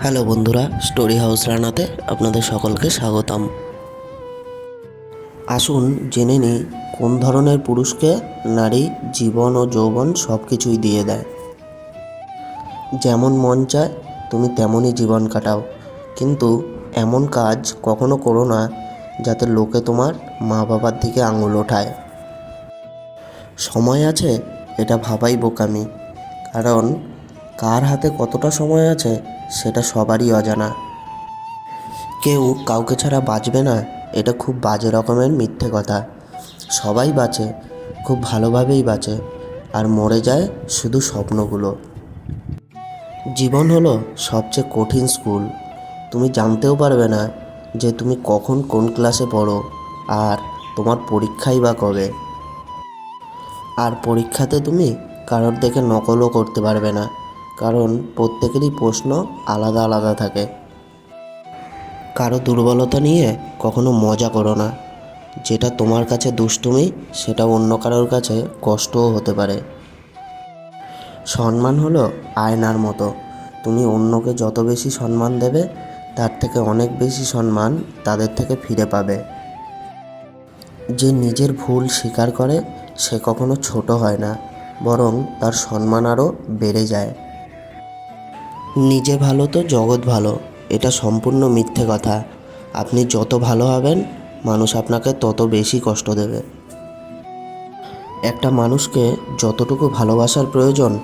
Hello বন্ধুরা, story house রানাতে আপনাদের সকলকে স্বাগতম। আসুন জেনে নিই কোন ধরনের পুরুষকে নারী জীবন ও যৌবন সব কিছুই দিয়ে দেয়। যেমন মন চায়, তুমি তেমনই জীবন কাটাও। কিন্তু এমন কাজ কখনো করো না যাতে লোকে তোমার মা বাবার দিকে আঙুল ওঠায়। সময় আছে, এটা ভাবাই বোকামি। কারণ কার হাতে কতটা সময় আছে সেটা সবারই অজানা। কেউ কাউকে ছাড়া বাঁচবে না, এটা খুব বাজে রকমের মিথ্যে কথা। সবাই বাঁচে, খুব ভালোভাবেই বাঁচে, আর মরে যায় শুধু স্বপ্নগুলো। জীবন হলো সবচেয়ে কঠিন স্কুল। তুমি জানতেও পারবে না যে তুমি কখন কোন ক্লাসে পড়ো, আর তোমার পরীক্ষাই বা কবে। আর পরীক্ষাতে তুমি কারোর দেখে নকলও করতে পারবে না। কারণ প্রত্যেকেরই প্রশ্ন আলাদা আলাদা থাকে। কারও দুর্বলতা নিয়ে কখনো মজা করো না। যেটা তোমার কাছে দুষ্টুমি, সেটা অন্য কারোর কাছে কষ্টও হতে পারে। সম্মান হলো আয়নার মতো। তুমি অন্যকে যত বেশি সম্মান দেবে, তার থেকে অনেক বেশি সম্মান তাদের থেকে ফিরে পাবে। যে নিজের ভুল স্বীকার করে, সে কখনো ছোট হয় না, বরং তার সম্মান আরও বেড়ে যায়। নিজে ভালো তো জগৎ ভালো, এটা সম্পূর্ণ মিথ্যে কথা। আপনি যত ভালো হবেন, মানুষ আপনাকে তত বেশি কষ্ট দেবে। একটা মানুষকে যতটুকু ভালোবাসার প্রয়োজন,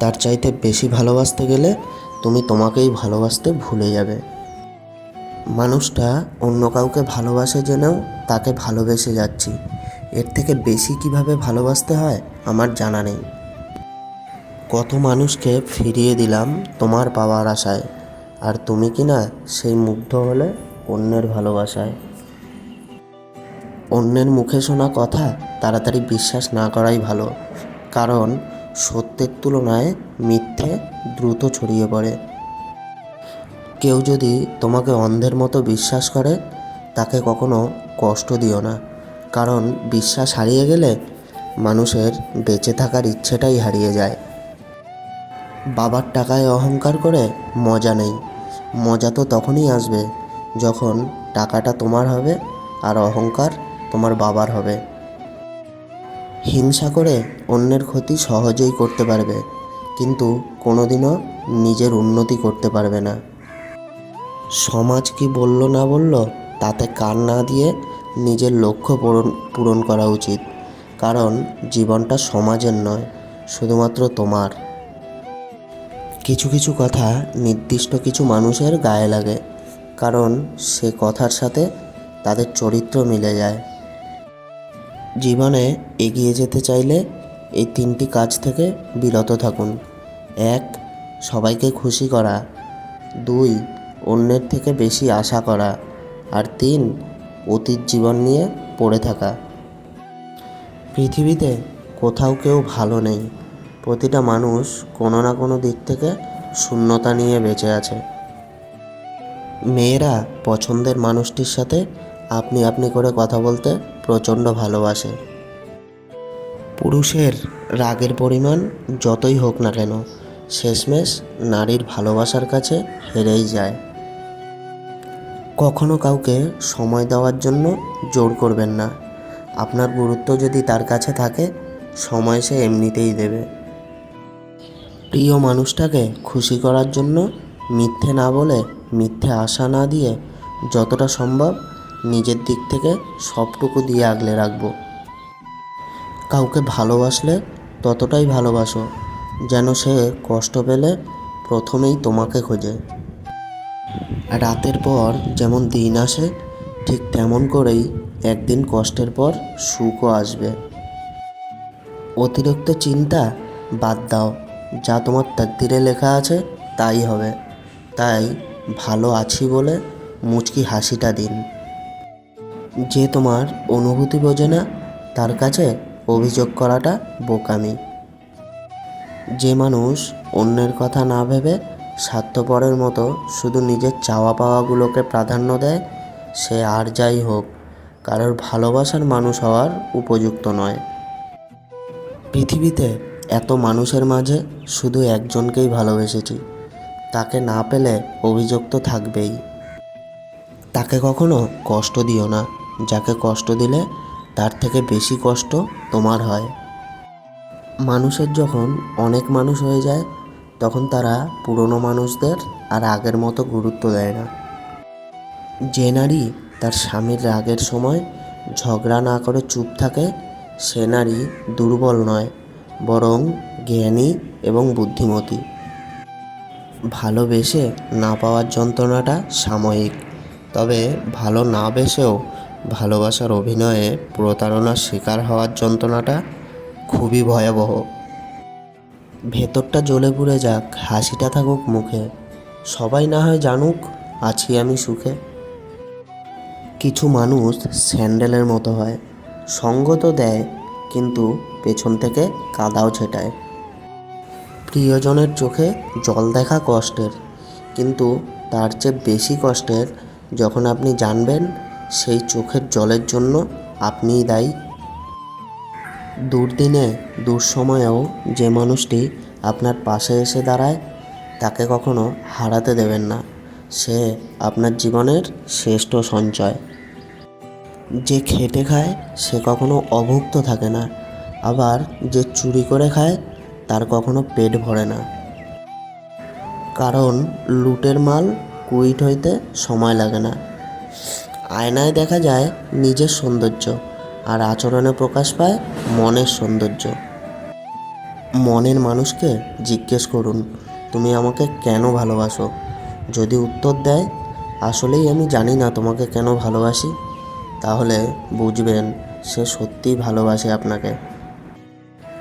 তার চাইতে বেশি ভালোবাসতে গেলে তুমি তোমাকেই ভালোবাসতে ভুলে যাবে। মানুষটা অন্য কাউকে ভালোবাসে জেনেও তাকে ভালোবেসে যাচ্ছি। এর থেকে বেশি কীভাবে ভালোবাসতে হয়, আমার জানা নেই। কত মানুষকে ফিরিয়ে দিলাম তোমার পাওয়ার আশায়। আর তুমি কি না সেই মুগ্ধ হলে অন্যের ভালোবাসায়? অন্যের মুখে শোনা কথা তাড়াতাড়ি বিশ্বাস না করাই ভালো। কারণ সত্যের তুলনায় মিথ্যে দ্রুত ছড়িয়ে পড়ে। কেউ যদি তোমাকে অন্ধের মতো বিশ্বাস করে, তাকে কখনো কষ্ট দিও না। কারণ বিশ্বাস হারিয়ে গেলে মানুষের বেঁচে থাকার ইচ্ছেটাই হারিয়ে যায়। বাবার টাকায় অহংকার করে মজা নেই। মজা তো তখনই আসবে যখন টাকাটা তোমার হবে আর অহংকার তোমার বাবার হবে। হিংসা করে অন্যের ক্ষতি সহজেই করতে পারবে, কিন্তু কোনোদিনও নিজের উন্নতি করতে পারবে না। সমাজ কি বলল না বলল, তাতে কান না দিয়ে নিজের লক্ষ্য পূরণ পূরণ করা উচিত। কারণ জীবনটা সমাজের নয়, শুধুমাত্র তোমার। কিছু কিছু কথা নির্দিষ্ট কিছু মানুষের গায়ে লাগে, কারণ সে কথার সাথে তাদের চরিত্র মিলে যায়। জীবনে এগিয়ে যেতে চাইলে এই তিনটি কাজ থেকে বিরত থাকুন। এক, সবাইকে খুশি করা। দুই, অন্যের থেকে বেশি আশা করা। আর তিন, অতীত জীবন নিয়ে পড়ে থাকা। পৃথিবীতে কোথাও কেউ ভালো নেই। প্রতিটা মানুষ কোনো না কোনো দিক থেকে শূন্যতা নিয়ে বেঁচে আছে। মেয়েরা পছন্দের মানুষটির সাথে আপনি আপনি করে কথা বলতে প্রচণ্ড ভালোবাসে। পুরুষের রাগের পরিমাণ যতই হোক না কেন, শেষমেশ নারীর ভালোবাসার কাছে হেরেই যায়। কখনো কাউকে সময় দেওয়ার জন্য জোর করবেন না। আপনার গুরুত্ব যদি তার কাছে থাকে, সময় সে এমনিতেই দেবে। প্রিয় মানুষটাকে খুশি করার জন্য মিথ্যে না বলে মিথ্যে আশা না দিয়ে যতটা সম্ভব নিজের দিক থেকে সবটুকু দিয়ে আগলে রাখব। কাউকে ভালোবাসলে ততটাই ভালোবাসো যেন সে কষ্ট পেলে প্রথমেই তোমাকে খোঁজে। রাতের পর যেমন দিন আসে, ঠিক তেমন করেই একদিন কষ্টের পর সুখও আসবে। অতিরিক্ত চিন্তা বাদ দাও। যা তোমার তাকদিরে লেখা আছে, তাই হবে। তাই ভালো আছি বলে মুচকি হাসিটা দিন। যে তোমার অনুভূতি বোঝে না, তার কাছে অভিযোগ করাটা বোকামি। যে মানুষ অন্যের কথা না ভেবে স্বার্থপরের মতো শুধু নিজের চাওয়া পাওয়াগুলোকে প্রাধান্য দেয়, সে আর যাই হোক, কারোর ভালোবাসার মানুষ হওয়ার উপযুক্ত নয়। পৃথিবীতে এত মানুষের মাঝে শুধু একজনকেই ভালোবেসেছি। তাকে না পেলে অভিযোগ তো থাকবেই। তাকে কখনো কষ্ট দিও না। যাকে কষ্ট দিলে তার থেকে বেশি কষ্ট তোমার হয়। মানুষের যখন অনেক মানুষ হয়ে যায়, তখন তারা পুরনো মানুষদের আর আগের মতো গুরুত্ব দেয় না। যে নারী তার স্বামীর রাগের সময় ঝগড়া না করে চুপ থাকে, সে নারী দুর্বল নয়। বরং জ্ঞানী এবং বুদ্ধিমতী। ভালোবেসে না পাওয়ার যন্ত্রণাটা সাময়িক, তবে ভালো না বেসেও ভালোবাসার অভিনয়ে প্রতারণার শিকার হওয়ার যন্ত্রণাটা খুবই ভয়াবহ। ভেতরটা জ্বলে পুড়ে যাক, হাসিটা থাকুক মুখে, সবাই না হয় জানুক আছি আমি সুখে। কিছু মানুষ স্যান্ডেলের মতো হয়, সঙ্গ তো দেয়, কিন্তু পেছন থেকে কাদাও ছেটায়। প্রিয়জনের চোখে জল দেখা কষ্টের, কিন্তু তার চেয়ে বেশি কষ্টের যখন আপনি জানবেন সেই চোখের জলের জন্য আপনিই দায়ী। দুর্দিনে, দুঃসময়েও যে মানুষটি আপনার পাশে এসে দাঁড়ায়, তাকে কখনো হারাতে দেবেন না। সে আপনার জীবনের শ্রেষ্ঠ সঞ্চয়। যে খেটে খায়, সে কখনো অভুক্ত থাকে না। আবার যে চুরি করে খায়, তার কখনো পেট ভরে না। কারণ লুটের মাল কুইট হইতে সময় লাগে না। আয়নায় দেখা যায় নিজের সৌন্দর্য, আর আচরণে প্রকাশ পায় মনের সৌন্দর্য। মনের মানুষকে জিজ্ঞেস করুন, তুমি আমাকে কেন ভালোবাসো? যদি উত্তর দেয়, আসলেই আমি জানি না তোমাকে কেন ভালোবাসি। তাহলে বুঝবেন সে সত্যিই ভালোবাসে আপনাকে।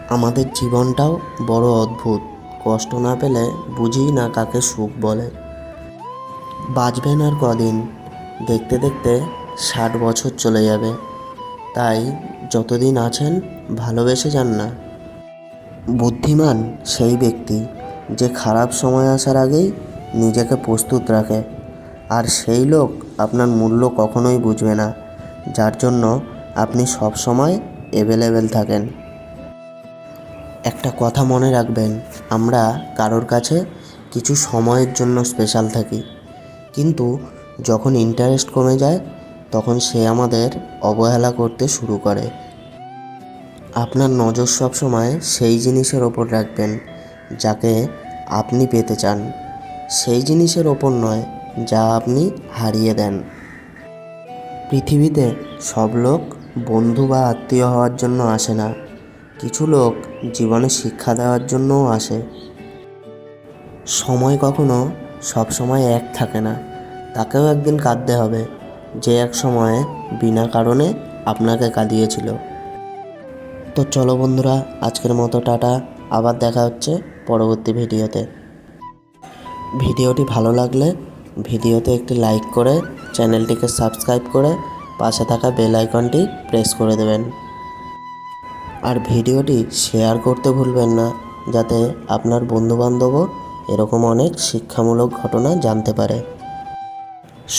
আমাদের জীবনটাও বড় অদ্ভুত। কষ্ট না পেলে বুঝিই না কাকে সুখ বলে। বাঁচবেন আর কদিন। দেখতে দেখতে ষাট বছর চলে যাবে। তাই যতদিন আছেন, ভালোবেসে যান না। বুদ্ধিমান সেই ব্যক্তি যে খারাপ সময় আসার আগেই নিজেকে প্রস্তুত রাখে। আর সেই লোক আপনার মূল্য কখনোই বুঝবে না, যার জন্য আপনি সব সময় অ্যাভেলেবেল থাকেন। একটা কথা মনে রাখবেন, আমরা কারোর কাছে কিছু সময়ের জন্য স্পেশাল থাকি। কিন্তু যখন ইন্টারেস্ট কমে যায়, তখন সে আমাদের অবহেলা করতে শুরু করে। আপনার নজর সবসময় সেই জিনিসের ওপর রাখবেন, যাকে আপনি পেতে চান। সেই জিনিসের ওপর নয়, যা আপনি হারিয়ে দেন। পৃথিবীতে সব লোক বন্ধু বা আত্মীয় হওয়ার জন্য আসে না। কিছু লোক জীবনে শিক্ষা দেওয়ার জন্যও আসে। সময় কখনো সব সময় এক থাকে না। তাকেও একদিন কাঁদতে হবে, যে এক সময়ে বিনা কারণে আপনাকে কাঁদিয়েছিল। তো চলো বন্ধুরা, আজকের মতো টাটা। আবার দেখা হচ্ছে পরবর্তী ভিডিওতে। ভিডিওটি ভালো লাগলে ভিডিওতে একটি লাইক করে চ্যানেলটিকে সাবস্ক্রাইব করে পাশে থাকা বেল আইকনটি প্রেস করে দেবেন। আর ভিডিওটি শেয়ার করতে ভুলবেন না, যাতে আপনার বন্ধুবান্ধবও এরকম অনেক শিক্ষামূলক ঘটনা জানতে পারে।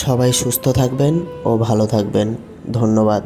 সবাই সুস্থ থাকবেন ও ভালো থাকবেন। ধন্যবাদ।